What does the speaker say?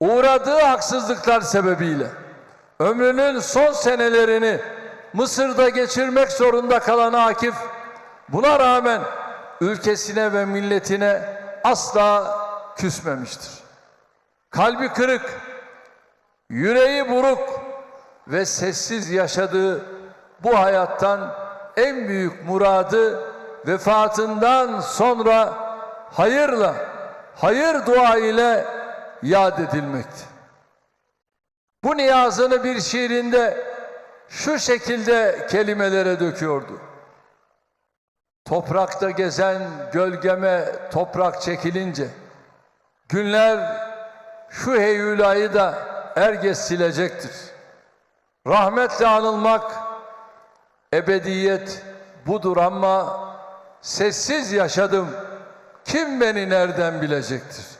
uğradığı haksızlıklar sebebiyle ömrünün son senelerini Mısır'da geçirmek zorunda kalan Akif buna rağmen ülkesine ve milletine asla küsmemiştir. Kalbi kırık, yüreği buruk ve sessiz yaşadığı bu hayattan en büyük muradı vefatından sonra hayırla, hayır dua ile yad edilmekti. Bu niyazını bir şiirinde şu şekilde kelimelere döküyordu. Toprakta gezen gölgeme toprak çekilince günler şu heyulayı da erges silecektir. Rahmetle anılmak ebediyet budur ama sessiz yaşadım kim beni nereden bilecektir?